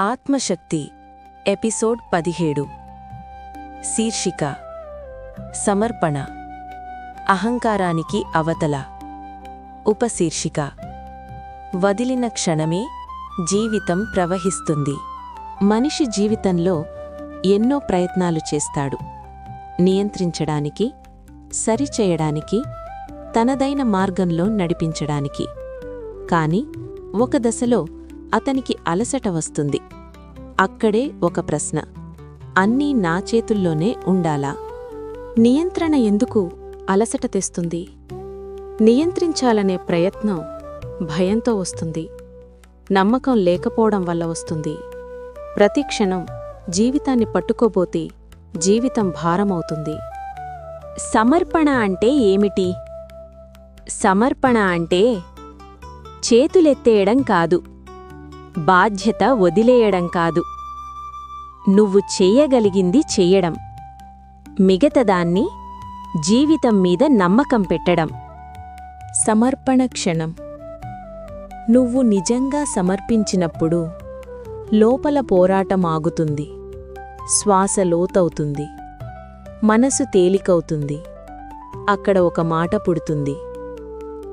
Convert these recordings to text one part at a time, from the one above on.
ఆత్మశక్తి ఎపిసోడ్ పదిహేడు. శీర్షిక సమర్పణ అహంకారానికి అవతల. ఉపశీర్షిక వదిలిన క్షణమే జీవితం ప్రవహిస్తుంది. మనిషి జీవితంలో ఎన్నో ప్రయత్నాలు చేస్తాడు. నియంత్రించడానికి సరిచేయడానికి తనదైన మార్గంలో నడిపించడానికి. కాని ఒక దశలో అతనికి అలసట వస్తుంది. అక్కడే ఒక ప్రశ్న. అన్నీ నా చేతుల్లోనే ఉండాలా? నియంత్రణ ఎందుకు అలసట తెస్తుంది? నియంత్రించాలనే ప్రయత్నం భయంతో వస్తుంది. నమ్మకం లేకపోవడం వల్ల వస్తుంది. ప్రతి క్షణం జీవితాన్ని పట్టుకోబోతే జీవితం భారమవుతుంది. సమర్పణ అంటే ఏమిటి? సమర్పణ అంటే చేతులెత్తేయడం కాదు. బాధ్యత వదిలేయడం కాదు. నువ్వు చెయ్యగలిగింది చెయ్యడం మిగతదాన్ని జీవితం మీద నమ్మకం పెట్టడం. సమర్పణ క్షణం. నువ్వు నిజంగా సమర్పించినప్పుడు లోపల పోరాటం ఆగుతుంది. శ్వాస లోతవుతుంది. మనసు తేలికవుతుంది. అక్కడ ఒక మాట పుడుతుంది.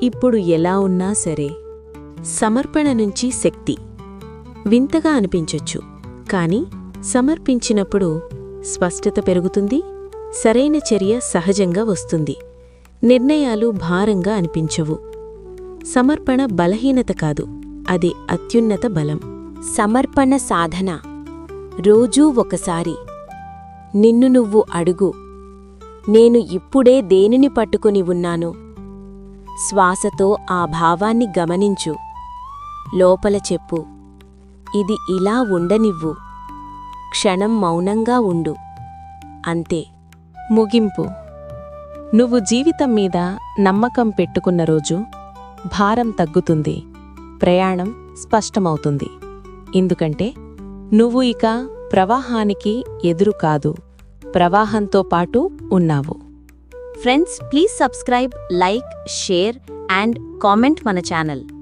ఇప్పుడు ఎలా ఉన్నా సరే సమర్పణ నుంచి శక్తి. వింతగా అనిపించొచ్చు. కానీ సమర్పించినప్పుడు స్పష్టత పెరుగుతుంది సరైన చర్య సహజంగా వస్తుంది. నిర్ణయాలు భారంగా అనిపించవు. సమర్పణ బలహీనత కాదు అది అత్యున్నత బలం. సమర్పణ సాధన. రోజూ ఒకసారి. నిన్ను నువ్వు అడుగు. నేను ఇప్పుడే దేనిని పట్టుకుని ఉన్నాను? శ్వాసతో ఆ భావాన్ని గమనించు. లోపల చెప్పు. ఇది ఇలా ఉండనివ్వు. క్షణం మౌనంగా ఉండు. అంతే. ముగింపు. నువ్వు జీవితం మీద నమ్మకం పెట్టుకున్న రోజు భారం తగ్గుతుంది. ప్రయాణం స్పష్టమవుతుంది. ఎందుకంటే నువ్వు ఇక ప్రవాహానికి ఎదురు కాదు. ప్రవాహంతో పాటు ఉన్నావు. Friends please subscribe like share and comment మన ఛానల్.